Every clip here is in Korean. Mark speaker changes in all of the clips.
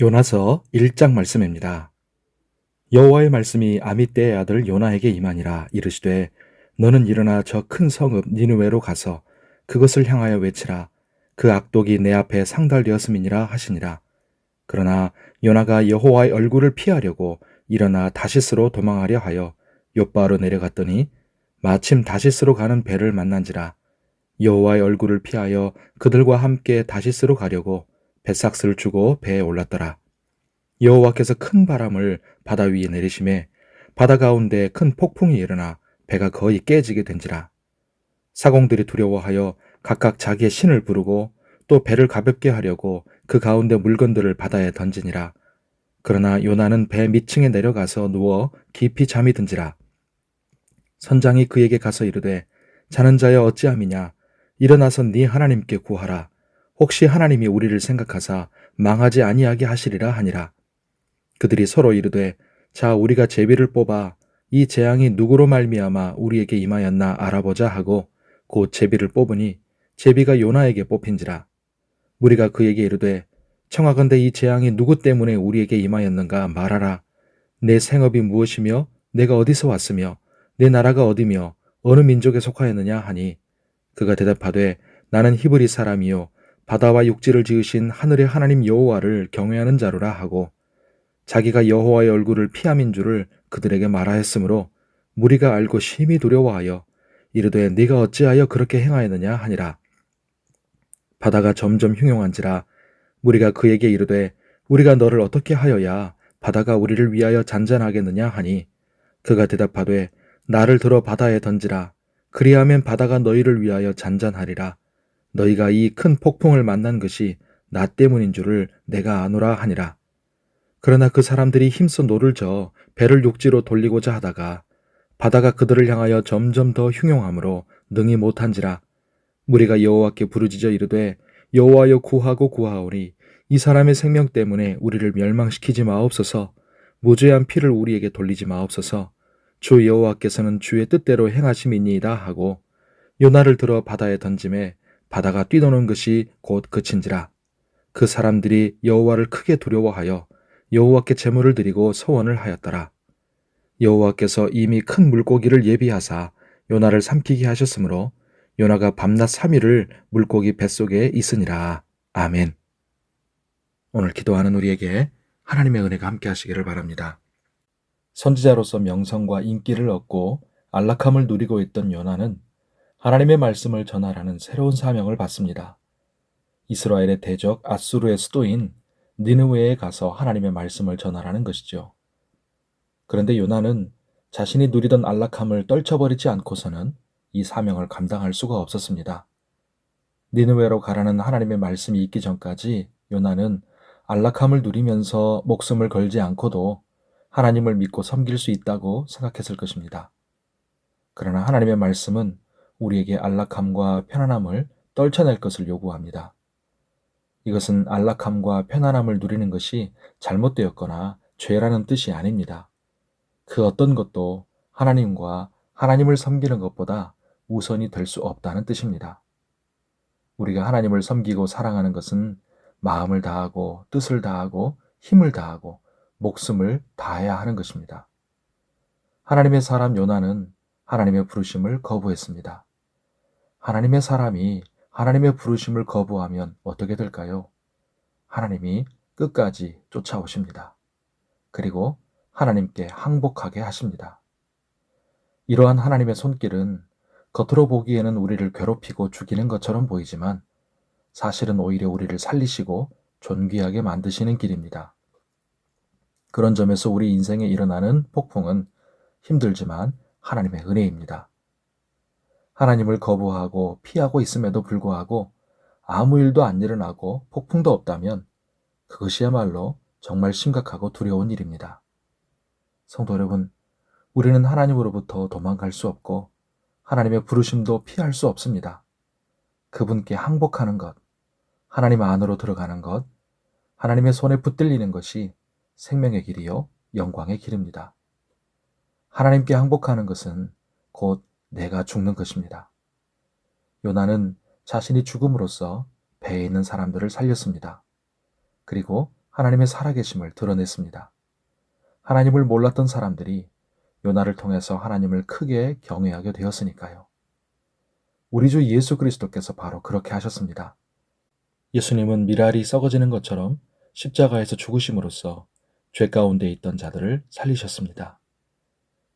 Speaker 1: 요나서 1장 말씀입니다. 여호와의 말씀이 아미떼의 아들 요나에게 임하니라 이르시되 너는 일어나 저 큰 성읍 니느웨로 가서 그것을 향하여 외치라. 그 악독이 내 앞에 상달되었음이니라 하시니라. 그러나 요나가 여호와의 얼굴을 피하려고 일어나 다시스로 도망하려 하여 요바로 내려갔더니 마침 다시스로 가는 배를 만난지라. 여호와의 얼굴을 피하여 그들과 함께 다시스로 가려고 뱃삭스를 주고 배에 올랐더라. 여호와께서 큰 바람을 바다 위에 내리심에 바다 가운데 큰 폭풍이 일어나 배가 거의 깨지게 된지라. 사공들이 두려워하여 각각 자기의 신을 부르고 또 배를 가볍게 하려고 그 가운데 물건들을 바다에 던지니라. 그러나 요나는 배 밑층에 내려가서 누워 깊이 잠이 든지라. 선장이 그에게 가서 이르되 자는 자여 어찌함이냐 일어나서 네 하나님께 구하라 혹시 하나님이 우리를 생각하사 망하지 아니하게 하시리라 하니라. 그들이 서로 이르되 자 우리가 제비를 뽑아 이 재앙이 누구로 말미암아 우리에게 임하였나 알아보자 하고 곧 제비를 뽑으니 제비가 요나에게 뽑힌지라. 우리가 그에게 이르되 청하건대 이 재앙이 누구 때문에 우리에게 임하였는가 말하라. 내 생업이 무엇이며 내가 어디서 왔으며 내 나라가 어디며 어느 민족에 속하였느냐 하니. 그가 대답하되 나는 히브리 사람이요 바다와 육지를 지으신 하늘의 하나님 여호와를 경외하는 자루라 하고 자기가 여호와의 얼굴을 피함인 줄을 그들에게 말하였으므로 무리가 알고 심히 두려워하여 이르되 네가 어찌하여 그렇게 행하였느냐 하니라. 바다가 점점 흉용한지라 무리가 그에게 이르되 우리가 너를 어떻게 하여야 바다가 우리를 위하여 잔잔하겠느냐 하니 그가 대답하되 나를 들어 바다에 던지라. 그리하면 바다가 너희를 위하여 잔잔하리라 너희가 이 큰 폭풍을 만난 것이 나 때문인 줄을 내가 아노라 하니라. 그러나 그 사람들이 힘써 노를 저 배를 육지로 돌리고자 하다가 바다가 그들을 향하여 점점 더 흉용함으로 능히 못한지라. 무리가 여호와께 부르짖어 이르되 여호와여 구하고 구하오니 이 사람의 생명 때문에 우리를 멸망시키지 마옵소서. 무죄한 피를 우리에게 돌리지 마옵소서. 주 여호와께서는 주의 뜻대로 행하심이니이다 하고 요나를 들어 바다에 던짐에 바다가 뛰노는 것이 곧 그친지라. 그 사람들이 여호와를 크게 두려워하여 여호와께 제물을 드리고 서원을 하였더라. 여호와께서 이미 큰 물고기를 예비하사 요나를 삼키게 하셨으므로 요나가 밤낮 3일을 물고기 뱃속에 있으니라. 아멘. 오늘 기도하는 우리에게 하나님의 은혜가 함께 하시기를 바랍니다. 선지자로서 명성과 인기를 얻고 안락함을 누리고 있던 요나는 하나님의 말씀을 전하라는 새로운 사명을 받습니다. 이스라엘의 대적 아수르의 수도인 니느웨에 가서 하나님의 말씀을 전하라는 것이죠. 그런데 요나는 자신이 누리던 안락함을 떨쳐버리지 않고서는 이 사명을 감당할 수가 없었습니다. 니느웨로 가라는 하나님의 말씀이 있기 전까지 요나는 안락함을 누리면서 목숨을 걸지 않고도 하나님을 믿고 섬길 수 있다고 생각했을 것입니다. 그러나 하나님의 말씀은 우리에게 안락함과 편안함을 떨쳐낼 것을 요구합니다. 이것은 안락함과 편안함을 누리는 것이 잘못되었거나 죄라는 뜻이 아닙니다. 그 어떤 것도 하나님과 하나님을 섬기는 것보다 우선이 될 수 없다는 뜻입니다. 우리가 하나님을 섬기고 사랑하는 것은 마음을 다하고 뜻을 다하고 힘을 다하고 목숨을 다해야 하는 것입니다. 하나님의 사람 요나는 하나님의 부르심을 거부했습니다. 하나님의 사람이 하나님의 부르심을 거부하면 어떻게 될까요? 하나님이 끝까지 쫓아오십니다. 그리고 하나님께 항복하게 하십니다. 이러한 하나님의 손길은 겉으로 보기에는 우리를 괴롭히고 죽이는 것처럼 보이지만 사실은 오히려 우리를 살리시고 존귀하게 만드시는 길입니다. 그런 점에서 우리 인생에 일어나는 폭풍은 힘들지만 하나님의 은혜입니다. 하나님을 거부하고 피하고 있음에도 불구하고 아무 일도 안 일어나고 폭풍도 없다면 그것이야말로 정말 심각하고 두려운 일입니다. 성도 여러분, 우리는 하나님으로부터 도망갈 수 없고 하나님의 부르심도 피할 수 없습니다. 그분께 항복하는 것, 하나님 안으로 들어가는 것, 하나님의 손에 붙들리는 것이 생명의 길이요, 영광의 길입니다. 하나님께 항복하는 것은 곧 내가 죽는 것입니다. 요나는 자신이 죽음으로써 배에 있는 사람들을 살렸습니다. 그리고 하나님의 살아계심을 드러냈습니다. 하나님을 몰랐던 사람들이 요나를 통해서 하나님을 크게 경외하게 되었으니까요. 우리 주 예수 그리스도께서 바로 그렇게 하셨습니다. 예수님은 미랄이 썩어지는 것처럼 십자가에서 죽으심으로써 죄 가운데 있던 자들을 살리셨습니다.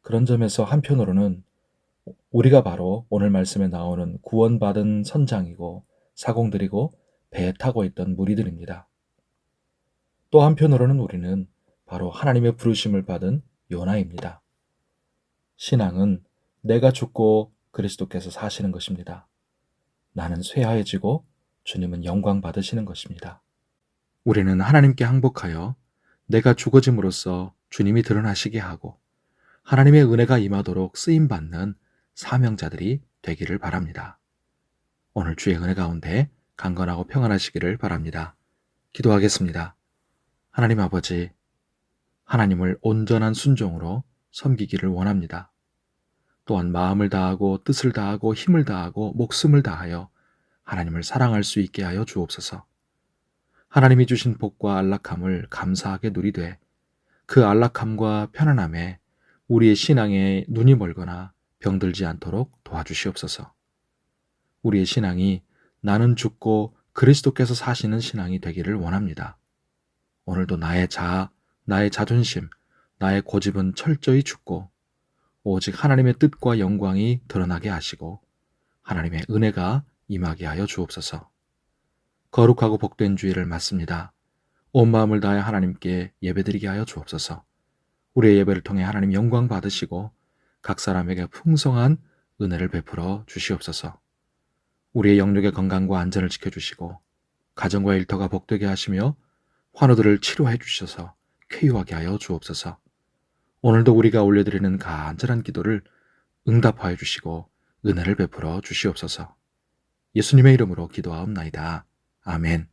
Speaker 1: 그런 점에서 한편으로는 우리가 바로 오늘 말씀에 나오는 구원받은 선장이고 사공들이고 배에 타고 있던 무리들입니다. 또 한편으로는 우리는 바로 하나님의 부르심을 받은 요나입니다. 신앙은 내가 죽고 그리스도께서 사시는 것입니다. 나는 쇠하여지고 주님은 영광 받으시는 것입니다. 우리는 하나님께 항복하여 내가 죽어짐으로써 주님이 드러나시게 하고 하나님의 은혜가 임하도록 쓰임 받는 사명자들이 되기를 바랍니다. 오늘 주의 은혜 가운데 강건하고 평안하시기를 바랍니다. 기도하겠습니다. 하나님 아버지, 하나님을 온전한 순종으로 섬기기를 원합니다. 또한 마음을 다하고 뜻을 다하고 힘을 다하고 목숨을 다하여 하나님을 사랑할 수 있게 하여 주옵소서. 하나님이 주신 복과 안락함을 감사하게 누리되 그 안락함과 편안함에 우리의 신앙에 눈이 멀거나 병들지 않도록 도와주시옵소서. 우리의 신앙이 나는 죽고 그리스도께서 사시는 신앙이 되기를 원합니다. 오늘도 나의 자아, 나의 자존심, 나의 고집은 철저히 죽고 오직 하나님의 뜻과 영광이 드러나게 하시고 하나님의 은혜가 임하게 하여 주옵소서. 거룩하고 복된 주의를 맞습니다. 온 마음을 다해 하나님께 예배드리게 하여 주옵소서. 우리의 예배를 통해 하나님 영광 받으시고 각 사람에게 풍성한 은혜를 베풀어 주시옵소서. 우리의 영역의 건강과 안전을 지켜주시고 가정과 일터가 복되게 하시며 환우들을 치료해 주셔서 쾌유하게 하여 주옵소서. 오늘도 우리가 올려드리는 간절한 기도를 응답하여 주시고 은혜를 베풀어 주시옵소서. 예수님의 이름으로 기도하옵나이다. 아멘.